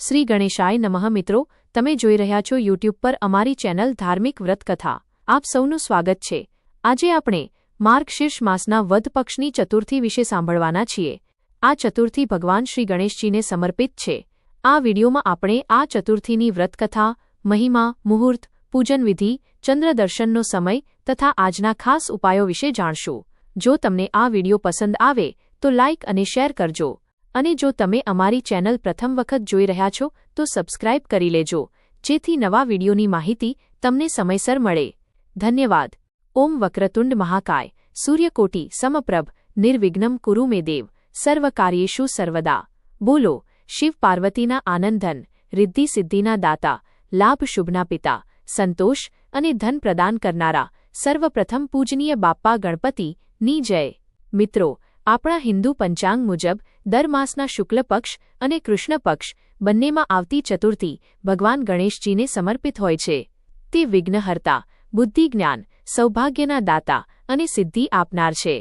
શ્રી ગણેશાય નમઃ મિત્રો, તમે જોઈ રહ્યા છો યુટ્યુબ પર અમારી ચેનલ ધાર્મિક વ્રતકથા. આપ સૌનું સ્વાગત છે. આજે આપણે માર્ગશીર્ષ માસના વધ પક્ષની ચતુર્થી વિશે સાંભળવાના છીએ. આ ચતુર્થી ભગવાન શ્રી ગણેશજીને સમર્પિત છે. આ વિડીયોમાં આપણે આ ચતુર્થીની વ્રતકથા, મહિમા, મુહૂર્ત, પૂજન વિધિ ચંદ્રદર્શનનો સમય તથા આજના ખાસ ઉપાયો વિશે જાણશું. જો તમને આ વીડિયો પસંદ આવે, તો લાઇક અને શેર કરજો. અને જો તમે અમારી ચેનલ પ્રથમ વખત જોઈ રહ્યા છો, તો સબસ્ક્રાઇબ કરી લેજો. જેથી નવા વિડીયોની માહિતી તમને સમયસર મળે. ધન્યવાદ. ઓમ વક્રતુંડ મહાકાય. સૂર્યકોટી સમપ્રભ નિર્વિઘ્નમ કુરુ મે દેવ. સર્વકાર્યેષુ સર્વદા. બોલો, શિવ પાર્વતીના આનંદન, રિદ્ધિ સિદ્ધિના દાતા, લાભ શુભના પિતા, સંતોષ અને ધન પ્રદાન કરનારા, સર્વપ્રથમ પૂજનીય બાપ્પા ગણપતિ ની જય. મિત્રો આપણા હિન્દુ પંચાંગ મુજબ દર માસના શુક્લ પક્ષ અને કૃષ્ણ પક્ષ બંનેમાં આવતી ચતુર્થી ભગવાન ગણેશજીને સમર્પિત હોય છે. તે વિઘ્નહર્તા બુદ્ધિ જ્ઞાન સૌભાગ્યના દાતા અને સિદ્ધિ આપનાર છે.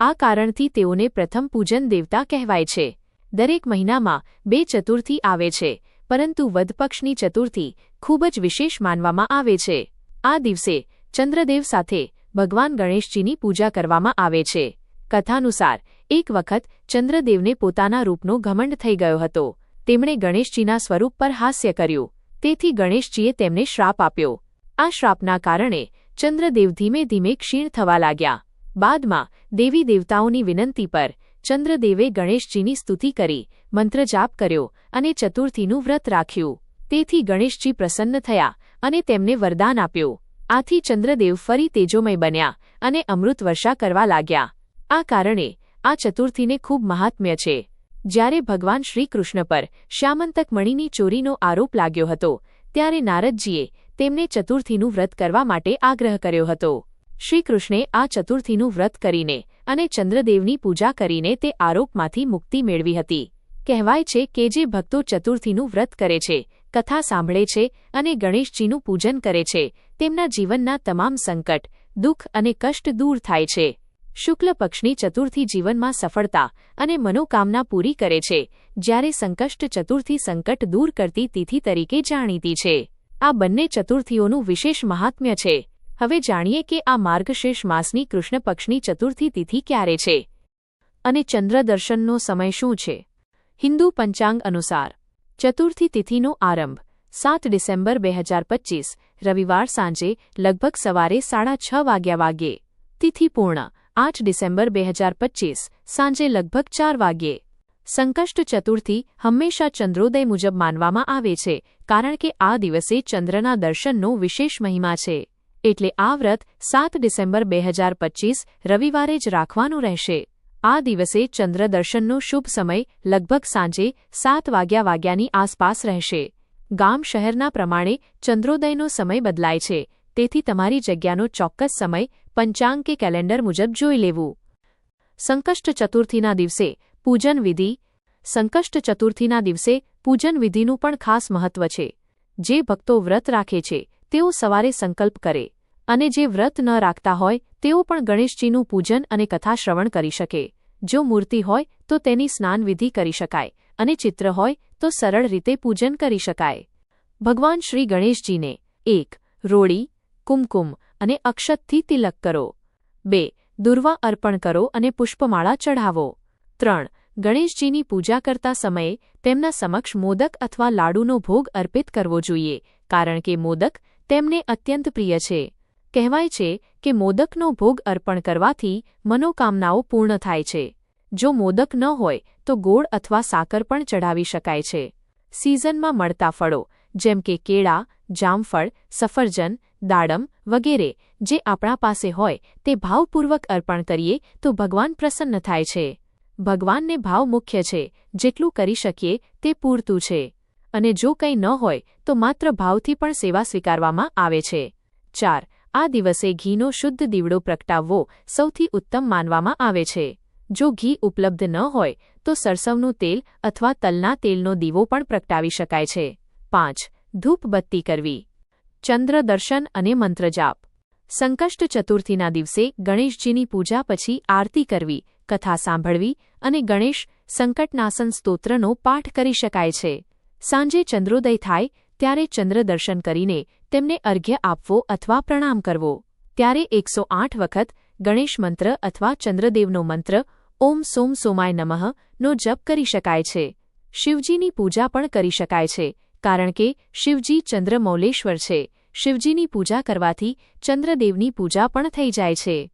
આ કારણથી તેઓને પ્રથમ પૂજન દેવતા કહેવાય છે. દરેક મહિનામાં બે ચતુર્થી આવે છે, પરંતુ વધપક્ષની ચતુર્થી ખૂબ જ વિશેષ માનવામાં આવે છે. આ દિવસે ચંદ્રદેવ સાથે ભગવાન ગણેશજીની પૂજા કરવામાં આવે છે. કથાનુસાર એક વખત ચંદ્રદેવને પોતાના રૂપનો ઘમંડ થઈ ગયો હતો. તેમણે ગણેશજીના સ્વરૂપ પર હાસ્ય કર્યું. તેથી ગણેશજીએ તેમને શ્રાપ આપ્યો. આ શ્રાપના કારણે ચંદ્રદેવ ધીમે ધીમે ક્ષીણ થવા લાગ્યા. બાદમાં દેવી દેવતાઓની વિનંતી પર ચંદ્રદેવે ગણેશજીની સ્તુતિ કરી મંત્રજાપ કર્યો અને ચતુર્થીનું વ્રત રાખ્યું. તેથી ગણેશજી પ્રસન્ન થયા અને તેમને વરદાન આપ્યું. આથી ચંદ્રદેવ ફરી તેજોમય બન્યા અને અમૃત વર્ષા કરવા લાગ્યા. આ કારણે આ ચતુર્થીને ખૂબ મહાત્મ્ય છે. જ્યારે ભગવાન શ્રીકૃષ્ણ પર શ્યામંતક મણીની ચોરીનો આરોપ લાગ્યો હતો, ત્યારે નારદજીએ તેમને ચતુર્થીનું વ્રત કરવા માટે આગ્રહ કર્યો હતો. શ્રીકૃષ્ણે આ ચતુર્થીનું વ્રત કરીને અને ચંદ્રદેવની પૂજા કરીને તે આરોપમાંથી મુક્તિ મેળવી હતી. કહેવાય છે કે જે ભક્તો ચતુર્થીનું વ્રત કરે છે, કથા સાંભળે છે અને ગણેશજીનું પૂજન કરે છે, તેમના જીવનના તમામ સંકટ, દુઃખ અને કષ્ટ દૂર થાય છે. શુક્લ પક્ષની ચતુર્થી જીવનમાં સફળતા અને મનોકામના પૂરી કરે છે, જ્યારે સંકષ્ટ ચતુર્થી સંકટ દૂર કરતી તિથિ તરીકે જાણીતી છે. આ બંને ચતુર્થીઓનું વિશેષ મહાત્મ્ય છે. હવે જાણીએ કે આ માર્ગશેષ માસની કૃષ્ણ પક્ષની ચતુર્થી તિથિ ક્યારે છે? અને ચંદ્રદર્શનનો સમય શું છે? હિન્દુ પંચાંગ અનુસાર, ચતુર્થી તિથિનો આરંભ, સાત ડિસેમ્બર બે હજાર રવિવાર સાંજે, લગભગ સવારે સાડા છ વાગ્યા વાગ્યે. તિથિ પૂર્ણ આઠ ડિસેમ્બર બે હજાર પચીસ, સાંજે લગભગ ચાર વાગ્યે. સંકષ્ટ ચતુર્થી હંમેશા ચંદ્રોદય મુજબ માનવામાં આવે છે, કારણ કે આ દિવસે ચંદ્રના દર્શનનો વિશેષ મહિમા છે. એટલે આ વ્રત સાત ડિસેમ્બર બે હજાર પચીસ રવિવારે જ રાખવાનું રહેશે. આ દિવસે ચંદ્ર દર્શનનો શુભ સમય લગભગ સાંજે સાત વાગ્યા વાગ્યાની આસપાસ રહેશે. ગામ શહેરના પ્રમાણે ચંદ્રોદયનો સમય બદલાય છે તેથી તમારી જગ્યાનો ચોક્કસ સમય પંચાંગ કે કેલેન્ડર મુજબ જોઈ લેવું. સંકષ્ટ ચતુર્થીના દિવસે પૂજન વિધિ. સંકષ્ટ ચતુર્થીના દિવસે પૂજન વિધિનું પણ ખાસ મહત્વ છે. જે ભક્તો વ્રત રાખે છે, તેઓ સવારે સંકલ્પ કરે અને જે વ્રત ન રાખતા હોય, તેઓ પણ ગણેશજીનું પૂજન અને કથા શ્રવણ કરી શકે. જો મૂર્તિ હોય, તો તેની સ્નાન વિધિ કરી શકાય અને ચિત્ર હોય, તો સરળ રીતે પૂજન કરી શકાય. ભગવાન શ્રી ગણેશજીને એક રોળી કુમકુમ અને અક્ષતથી તિલક કરો. બે, દુર્વા અર્પણ કરો અને પુષ્પમાળા ચઢાવો. ત્રણ, ગણેશજીની પૂજા કરતા સમયે તેમના સમક્ષ મોદક અથવા લાડુનો ભોગ અર્પિત કરવો જોઈએ, કારણ કે મોદક તેમને અત્યંત પ્રિય છે. કહેવાય છે કે મોદકનો ભોગ અર્પણ કરવાથી મનોકામનાઓ પૂર્ણ થાય છે. જો મોદક ન હોય, તો ગોળ અથવા સાકર પણ ચઢાવી શકાય છે. સિઝનમાં મળતા ફળો, જેમ કે કેળા, જામફળ, સફરજન દાડમ વગેરે જે આપણા પાસે હોય તે ભાવપૂર્વક અર્પણ કરીએ તો ભગવાન પ્રસન્ન થાય છે. ભગવાનને ભાવ મુખ્ય છે. જેટલું કરી શકીએ તે પૂરતું છે. અને જો કંઈ ન હોય તો માત્ર ભાવથી પણ સેવા સ્વીકારવામાં આવે છે. ચાર, આ દિવસે ઘીનો શુદ્ધ દીવડો પ્રગટાવવો સૌથી ઉત્તમ માનવામાં આવે છે. જો ઘી ઉપલબ્ધ ન હોય તો સરસવનું તેલ અથવા તલના તેલનો દીવો પણ પ્રગટાવી શકાય છે. પાંચ, ધૂપબત્તી કરવી. ચંદ્ર દર્શન અને મંત્રજાપ. સંકષ્ટ ચતુર્થીના દિવસે ગણેશજીની પૂજા પછી આરતી કરવી, કથા સાંભળવી અને ગણેશ સંકટનાસન સ્તોત્રનો પાઠ કરી શકાય છે. સાંજે ચંદ્રોદય થાય, ત્યારે ચંદ્ર દર્શન કરીને તેમને અર્ઘ્ય આપવો અથવા પ્રણામ કરવો. ત્યારે એકસો આઠ વખત ગણેશ મંત્ર અથવા ચંદ્રદેવનો મંત્ર, ઓમ સોમ સોમાય નમઃ, નો જપ કરી શકાય છે. શિવજીની પૂજા પણ કરી શકાય છે, કારણ કે શિવજી ચંદ્રમૌલેશ્વર છે. શિવજીની પૂજા કરવાથી ચંદ્રદેવની પૂજા પણ થઈ જાય છે.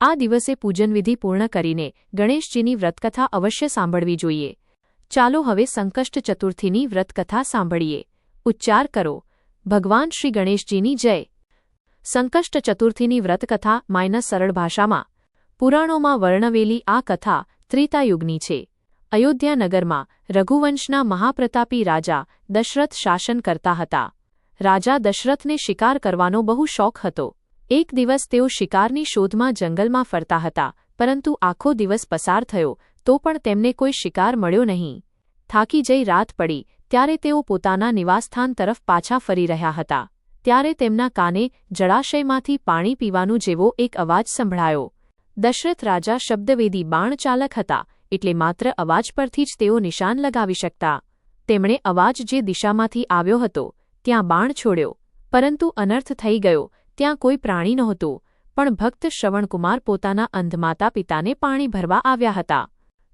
આ દિવસે પૂજનવિધિ પૂર્ણ કરીને ગણેશજીની વ્રતકથા અવશ્ય સાંભળવી જોઈએ. ચાલો હવે સંકષ્ટ ચતુર્થીની વ્રતકથા સાંભળીએ. ઉચ્ચાર કરો, ભગવાન શ્રી ગણેશજીની જય. સંકષ્ટ ચતુર્થીની વ્રતકથા માઇનસ સરળ ભાષામાં. પુરાણોમાં વર્ણવેલી આ કથા ત્રેતાયુગની છે. અયોધ્યાનગરમાં રઘુવંશના મહાપ્રતાપી રાજા દશરથ શાસન કરતા હતા. રાજા દશરથને શિકાર કરવાનો બહુ શોખ હતો. એક દિવસ તેઓ શિકારની શોધમાં જંગલમાં ફરતા હતા, પરંતુ આખો દિવસ પસાર થયો, તો પણ તેમને કોઈ શિકાર મળ્યો નહીં. થાકી જઈ રાત પડી, ત્યારે તેઓ પોતાના નિવાસસ્થાન તરફ પાછા ફરી રહ્યા હતા. ત્યારે તેમના કાને જળાશયમાંથી પાણી પીવાનું જેવો એક અવાજ સંભળાયો. દશરથ રાજા શબ્દવેદી બાણચાલક હતા, એટલે માત્ર અવાજ પરથી જ તેઓ નિશાન લગાવી શકતા. તેમણે અવાજ જે દિશામાંથી આવ્યો હતો ત્યાં બાણ છોડ્યો, પરંતુ અનર્થ થઈ ગયો, ત્યાં કોઈ પ્રાણી નહોતું, પણ ભક્ત શ્રવણકુમાર પોતાના અંધ માતા પિતાને પાણી ભરવા આવ્યા હતા.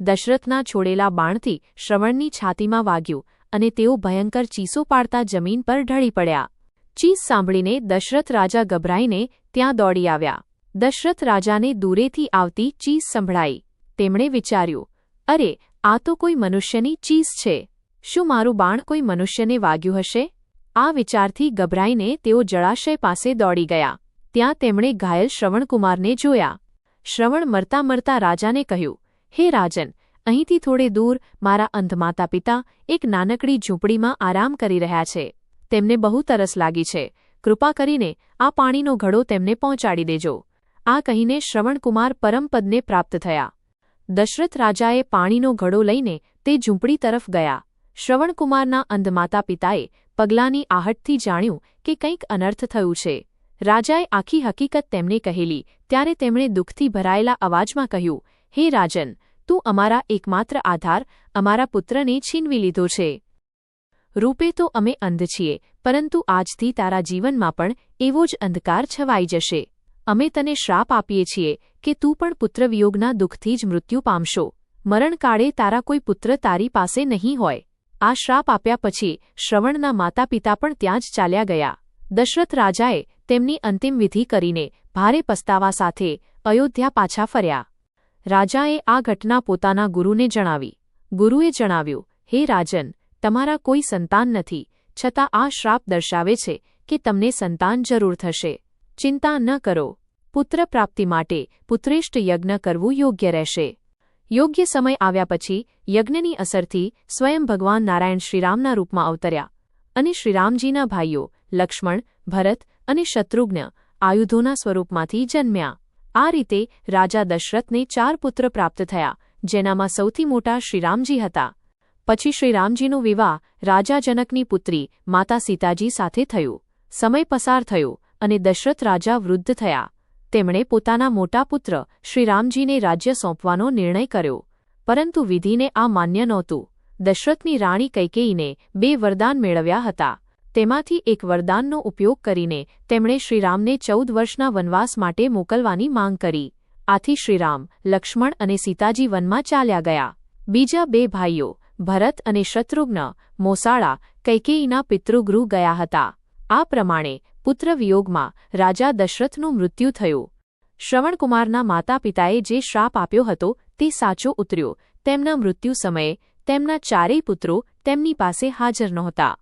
દશરથના છોડેલા બાણથી શ્રવણની છાતીમાં વાગ્યું અને તેઓ ભયંકર ચીસો પાડતા જમીન પર ઢળી પડ્યા. ચીસ સાંભળીને દશરથ રાજા ગભરાઈને ત્યાં દોડી આવ્યા. દશરથ રાજાને દૂરેથી આવતી ચીસ સંભળાઈ. તેમણે વિચાર્યું, અરે, આ તો કોઈ મનુષ્યની ચીસ છે. શું મારું બાણ કોઈ મનુષ્યને વાગ્યું હશે? આ વિચારથી ગભરાઈને તેઓ જળાશય પાસે દોડી ગયા. ત્યાં તેમણે ઘાયલ શ્રવણકુમારને જોયા. શ્રવણ મરતા મરતા રાજાને કહ્યું, હે રાજન, અહીંથી થોડે દૂર મારા અંધમાતા પિતા એક નાનકડી ઝૂંપડીમાં આરામ કરી રહ્યા છે. તેમને બહુ તરસ લાગી છે. કૃપા કરીને આ પાણીનો ઘડો તેમને પહોંચાડી દેજો. આ કહીને શ્રવણકુમાર પરમપદને પ્રાપ્ત થયા. દશરથ રાજાએ પાણીનો ઘડો લઈને તે ઝૂંપડી તરફ ગયા. શ્રવણકુમારના અંધમાતા પિતાએ પગલાંની આહટથી જાણ્યું કે કંઈક અનર્થ થયું છે. રાજાએ આખી હકીકત તેમને કહેલી, ત્યારે તેમણે દુઃખથી ભરાયેલા અવાજમાં કહ્યું, હે રાજન, તું અમારા એકમાત્ર આધાર, અમારા પુત્રને છીનવી લીધો છે. રૂપે તો અમે અંધ છીએ, પરંતુ આજથી તારા જીવનમાં પણ એવો જ અંધકાર છવાઈ જશે. અમે તને શ્રાપ આપીએ છીએ કે તું પણ પુત્રવિયોગના દુઃખથી જ મૃત્યુ પામશો. મરણકાળે તારા કોઈ પુત્ર તારી પાસે નહીં હોય. આ શ્રાપ આપ્યા પછી શ્રવણના માતા પિતા પણ ત્યાં જ ચાલ્યા ગયા. દશરથ રાજાએ તેમની અંતિમ વિધિ કરીને ભારે પસ્તાવા સાથે અયોધ્યા પાછા ફર્યા. રાજાએ આ ઘટના પોતાના ગુરુને જણાવી. ગુરુએ જણાવ્યું, હે રાજન, તમારા કોઈ સંતાન નથી, છતાં આ શ્રાપ દર્શાવે છે કે તમને સંતાન જરૂર થશે. ચિંતા ન કરો. પુત્ર પ્રાપ્તિ માટે પુત્રેષ્ઠ યજ્ઞ કરવું યોગ્ય રહેશે. યોગ્ય સમય આવ્યા પછી યજ્ઞની અસરથી સ્વયં ભગવાન નારાયણ શ્રીરામના રૂપમાં અવતર્યા. અને શ્રીરામજીના ભાઈઓ, લક્ષ્મણ, ભરત અને શત્રુઘ્ન આયુધોના સ્વરૂપમાંથી જન્મ્યા. આ રીતે રાજા દશરથને ચાર પુત્ર પ્રાપ્ત થયા, જેનામાં સૌથી મોટા શ્રીરામજી હતા. પછી શ્રીરામજીનો વિવાહ રાજા જનકની પુત્રી માતા સીતાજી સાથે થયો. સમય પસાર થયો અને દશરથ રાજા વૃદ્ધ થયા. તેમણે પોતાના મોટા પુત્ર શ્રીરામજીને રાજ્ય સોંપવાનો નિર્ણય કર્યો. પરંતુ વિધિને આ માન્ય નહોતું. દશરથની રાણી કૈકેયીને બે વરદાન મેળવ્યા હતા. તેમાંથી એક વરદાનનો ઉપયોગ કરીને તેમણે શ્રીરામને ચૌદ વર્ષના વનવાસ માટે મોકલવાની માંગ કરી. આથી શ્રીરામ, લક્ષ્મણ અને સીતાજી વનમાં ચાલ્યા ગયા. બીજા બે ભાઈઓ, ભરત અને શત્રુઘ્ન, મોસાળા, કૈકેયીના પિતૃગૃહ ગયા હતા. આ પ્રમાણે પુત્રવિયોગમાં રાજા દશરથનું મૃત્યુ થયું. શ્રવણકુમારના માતા પિતાએ જે શ્રાપ આપ્યો હતો તે સાચો ઉતર્યો. તેમના મૃત્યુ સમયે તેમના ચારેય પુત્રો તેમની પાસે હાજર નહોતા.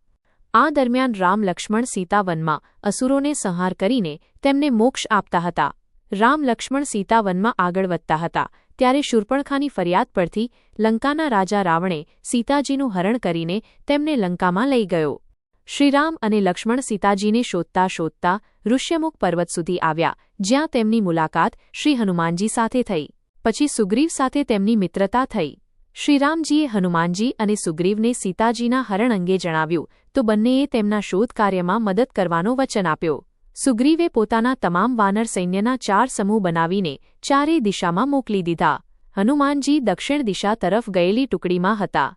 આ દરમિયાન રામ લક્ષ્મણ સીતાવનમાં અસુરોને સંહાર કરીને તેમને મોક્ષ આપતા હતા. રામ લક્ષ્મણ સીતાવનમાં આગળ વધતા હતા. ત્યારે શૂર્પણખાની ફરિયાદ પરથી લંકાના રાજા રાવણે સીતાજીનું હરણ કરીને તેમને લંકામાં લઈ ગયો. શ્રીરામ અને લક્ષ્મણ સીતાજીને શોધતા શોધતા ઋષ્યમુખ પર્વત સુધી આવ્યા, જ્યાં તેમની મુલાકાત શ્રી હનુમાનજી સાથે થઈ. પછી સુગ્રીવ સાથે તેમની મિત્રતા થઈ. શ્રીરામજીએ હનુમાનજી અને સુગ્રીવને સીતાજીના હરણ અંગે જણાવ્યું, તો બંનેએ તેમના શોધ કાર્યમાં મદદ કરવાનો વચન આપ્યો. સુગ્રીવે પોતાના તમામ વાનર સૈન્યના ચાર સમૂહ બનાવીને ચારેય દિશામાં મોકલી દીધા. હનુમાનજી દક્ષિણ દિશા તરફ ગયેલી ટુકડીમાં હતા.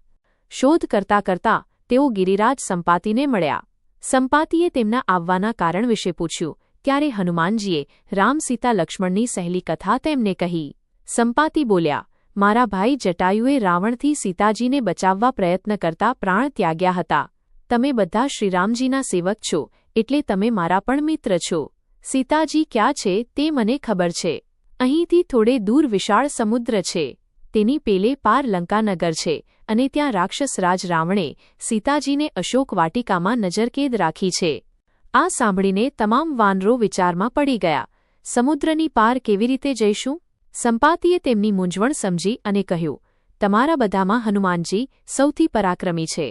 શોધ કરતા કરતા તેઓ ગિરિરાજ સંપાતીને મળ્યા. સંપાતીએ તેમના આવવાના કારણ વિશે પૂછ્યું ત્યારે હનુમાનજીએ રામ સીતા લક્ષ્મણની સહેલી કથા તેમને કહી? સંપાતી બોલ્યા, મારા ભાઈ જટાયુએ રાવણથી સીતાજીને બચાવવા પ્રયત્ન કરતા પ્રાણ ત્યાગ્યા હતા. તમે બધા શ્રીરામજીના સેવક છો, એટલે તમે મારા પણ મિત્ર છો. સીતાજી ક્યાં છે તે મને ખબર છે. અહીંથી થોડે દૂર વિશાળ સમુદ્ર છે. તેની પેલે પાર લંકાનગર છે. અને ત્યાં રાક્ષસરાજ રાવણે સીતાજીને અશોક વાટિકામાં નજરકેદ રાખી છે. આ સાંભળીને તમામ વાનરો વિચારમાં પડી ગયા. સમુદ્રની પાર કેવી રીતે જઈશું? સંપાતીએ તેમની મૂંઝવણ સમજી અને કહ્યું, તમારા બધામાં હનુમાનજી સૌથી પરાક્રમી છે.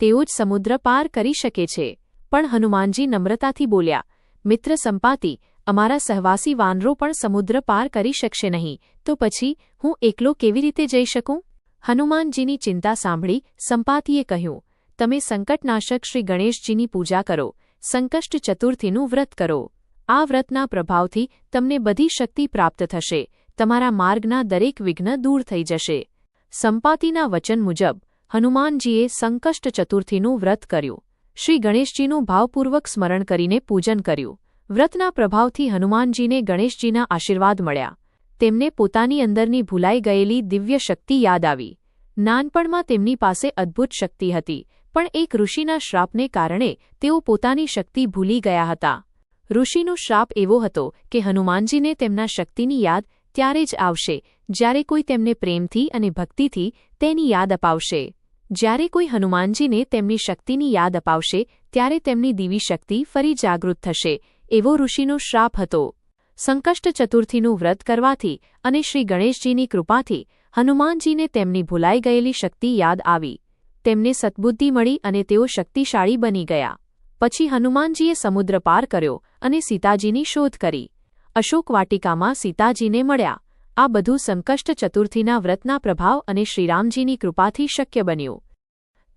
તેઓ જ સમુદ્ર પાર કરી શકે છે. પણ હનુમાનજી નમ્રતાથી બોલ્યા, મિત્ર સંપાતી, અમારા સહવાસી વાનરો પણ સમુદ્ર પાર કરી શકશે નહીં. તો પછી હું એકલો કેવી રીતે જઈ શકું? હનુમાનજીની ચિંતા સાંભળી સંપાતીએ કહ્યું, તમે સંકટનાશક શ્રી ગણેશજીની પૂજા કરો, સંકષ્ટ ચતુર્થીનું વ્રત કરો. આ વ્રતના પ્રભાવથી તમને બધી શક્તિ પ્રાપ્ત થશે, તમારા માર્ગના દરેક વિઘ્ન દૂર થઈ જશે. સંપાતીના વચન મુજબ, હનુમાનજીએ સંકષ્ટ ચતુર્થીનું વ્રત કર્યું. શ્રી ગણેશજીનું ભાવપૂર્વક સ્મરણ કરીને પૂજન કર્યું. વ્રતના પ્રભાવથી હનુમાનજીને ગણેશજીના આશીર્વાદ મળ્યા. તેમને પોતાની અંદરની ભૂલાઈ ગયેલી દિવ્ય શક્તિ યાદ આવી. નાનપણમાં તેમની પાસે અદ્ભુત શક્તિ હતી, પણ એક ઋષિના શ્રાપને કારણે તેઓ પોતાની શક્તિ ભૂલી ગયા હતા. ઋષિનો શ્રાપ એવો હતો કે હનુમાનજીને તેમના શક્તિની યાદ ત્યારે જ આવશે, જ્યારે કોઈ તેમને પ્રેમથી અને ભક્તિથી તેની યાદ અપાવશે. જ્યારે કોઈ હનુમાનજીને તેમની શક્તિની યાદ અપાવશે, ત્યારે તેમની દિવી શક્તિ ફરી જાગૃત થશે, એવો ઋષિનો શ્રાપ હતો. સંકષ્ટ ચતુર્થીનું વ્રત કરવાથી અને શ્રી ગણેશજીની કૃપાથી હનુમાનજીને તેમની ભૂલાઈ ગયેલી શક્તિ યાદ આવી. તેમને સદબુદ્ધિ મળી અને તેઓ શક્તિશાળી બની ગયા. પછી હનુમાનજીએ સમુદ્ર પાર કર્યો અને સીતાજીની શોધ કરી. અશોક વાટિકામાં સીતાજીને મળ્યા. આ બધું સંકષ્ટ ચતુર્થીના વ્રતના પ્રભાવ અને શ્રીરામજીની કૃપાથી શક્ય બન્યું.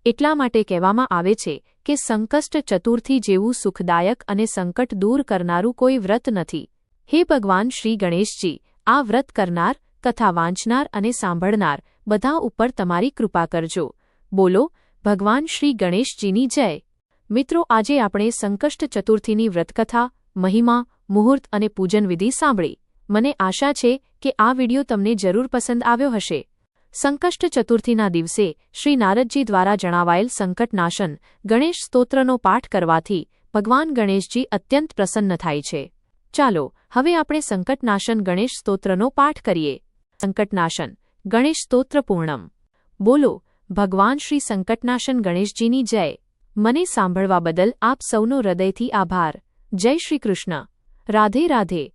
એટલા માટે કહેવામાં આવે છે કે સંકષ્ટ ચતુર્થી જેવું સુખદાયક અને સંકટ દૂર કરનારું કોઈ વ્રત નથી. હે ભગવાન શ્રી ગણેશજી, આ વ્રત કરનાર, કથા વાંચનાર અને સાંભળનાર બધા ઉપર તમારી કૃપા કરજો. બોલો, ભગવાન શ્રી ગણેશજીની જય. મિત્રો, આજે આપણે સંકષ્ટ ચતુર્થીની વ્રતકથા, મહિમા, મુહૂર્ત અને પૂજન વિધિ સાંભળી. મને આશા છે કે આ વિડિયો તમને જરૂર પસંદ આવ્યો હશે. સંકષ્ટ ચતુર્થીના દિવસે શ્રી નારદજી દ્વારા જણાવાયેલ સંકટનાશન ગણેશ સ્તોત્રનો પાઠ કરવાથી ભગવાન ગણેશજી અત્યંત પ્રસન્ન થાય છે. ચાલો, હવે આપણે સંકટનાશન ગણેશ સ્તોત્રનો પાઠ કરીએ. સંકટનાશન, ગણેશ સ્તોત્ર પૂર્ણમ. બોલો, ભગવાન શ્રી સંકટનાશન ગણેશજીની જય. મને સાંભળવા બદલ આપ સૌનો હૃદયથી આભાર. જય શ્રી કૃષ્ણ. રાધે રાધે.